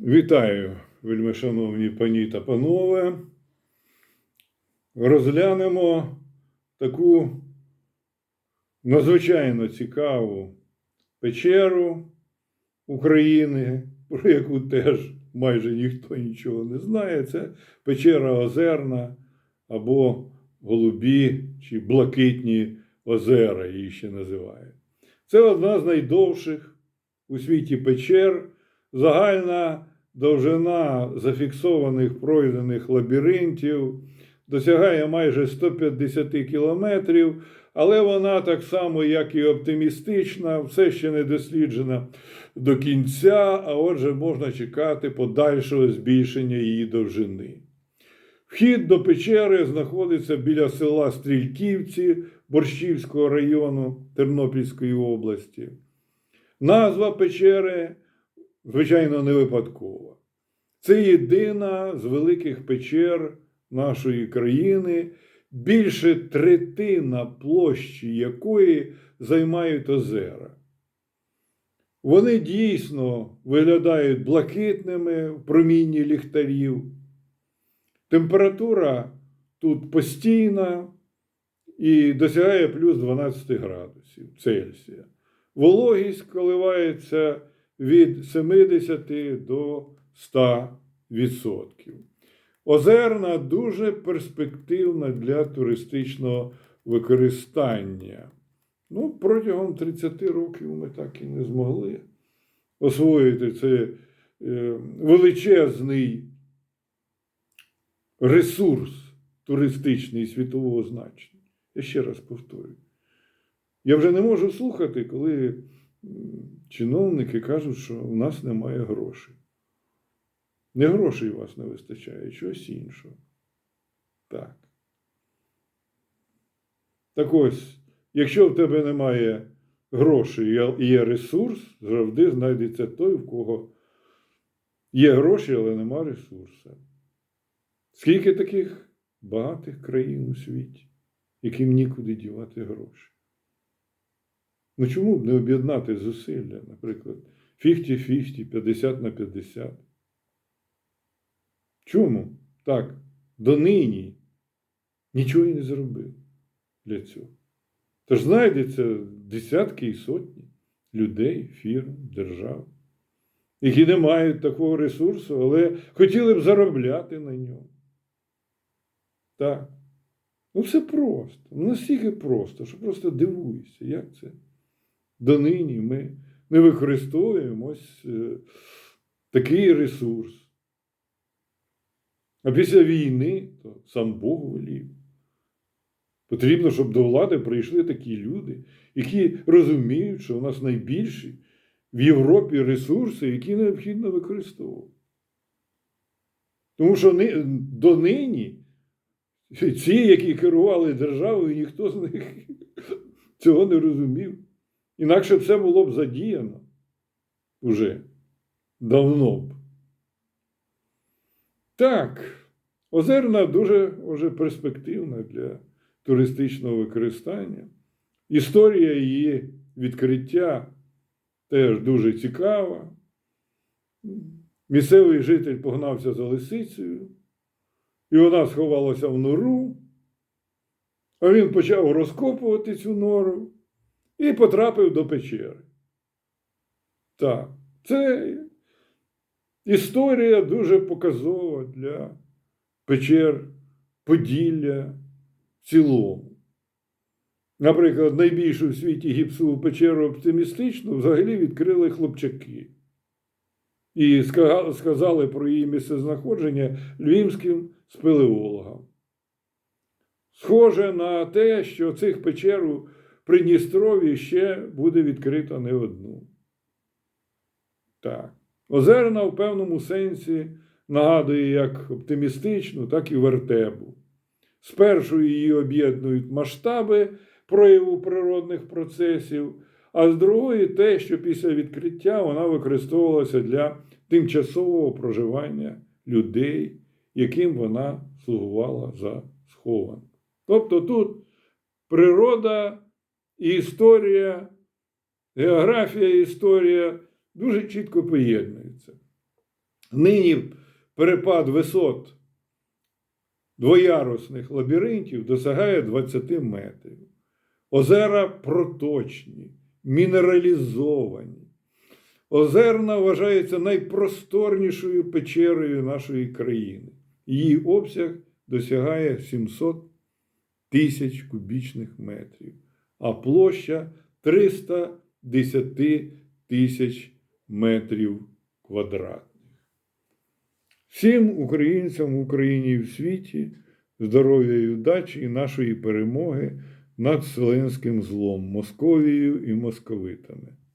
Вітаю, вельмишановні пані та панове. Розглянемо таку надзвичайно цікаву печеру України, про яку теж майже ніхто нічого не знає. Це печера Озерна або Голубі чи Блакитні озера, її ще називають. Це одна з найдовших у світі печер. Загальна довжина зафіксованих пройдених лабіринтів досягає майже 150 кілометрів, але вона так само, як і оптимістична, все ще не досліджена до кінця, а отже, можна чекати подальшого збільшення її довжини. Вхід до печери знаходиться біля села Стрільківці Борщівського району Тернопільської області. Назва печери звичайно, не випадкова. Це єдина з великих печер нашої країни, більше третина площі якої займають озера. Вони дійсно виглядають блакитними в промінні ліхтарів. Температура тут постійна і досягає плюс 12 градусів Цельсія. Вологість коливається від 70 до 100%. Озерна дуже перспективна для туристичного використання. Ну, протягом 30 років ми так і не змогли освоїти цей е, величезний ресурс туристичний світового значення. Я ще раз повторюю. Я вже не можу слухати, коли чиновники кажуть, що у нас немає грошей. Не грошей у вас не вистачає, чогось іншого. Так. Так ось, якщо в тебе немає грошей і є ресурс, завжди знайдеться той, в кого є гроші, але нема ресурсу. Скільки таких багатих країн у світі, яким нікуди дівати гроші? Ну чому б не об'єднати зусилля, наприклад, 50-50, 50 на 50? Чому? Так, донині нічого і не зробив для цього. Тож знайдеться десятки і сотні людей, фірм, держав, які не мають такого ресурсу, але хотіли б заробляти на ньому. Так. Ну, все просто. Ну, настільки просто, що просто дивуюся, як це донині ми не використовуємо ось е, такий ресурс. А після війни то сам Бог волів. Потрібно, щоб до влади прийшли такі люди, які розуміють, що у нас найбільші в Європі ресурси, які необхідно використовувати. Тому що донині ці, які керували державою, ніхто з них цього не розумів. Інакше це було б задіяно уже давно б. Так, озерна дуже вже перспективна для туристичного використання. Історія її відкриття теж дуже цікава. Місцевий житель погнався за лисицею, і вона сховалася в нору, а він почав розкопувати цю нору і потрапив до печери. Так, це історія дуже показова для печер Поділля в цілому. Наприклад, найбільшу в світі гіпсову печеру оптимістичну взагалі відкрили хлопчаки. І сказали про її місцезнаходження львівським спелеологам. Схоже на те, що цих печер Придністров'ї ще буде відкрито не одну. Так. Озерна в певному сенсі нагадує як оптимістичну, так і вертебу. Спершу її об'єднують масштаби прояву природних процесів, а з другої те, що після відкриття вона використовувалася для тимчасового проживання людей, яким вона слугувала за схованку. Тобто тут природа і історія, географія історія дуже чітко поєднуються. Нині перепад висот двоярусних лабіринтів досягає 20 метрів. Озера проточні, мінералізовані. Озерна вважається найпросторнішою печерою нашої країни. Її обсяг досягає 700 тисяч кубічних метрів, а площа 310 тисяч метрів квадратних. Всім українцям в Україні і в світі здоров'я і удачі і нашої перемоги над вселенським злом, Московією і московитами.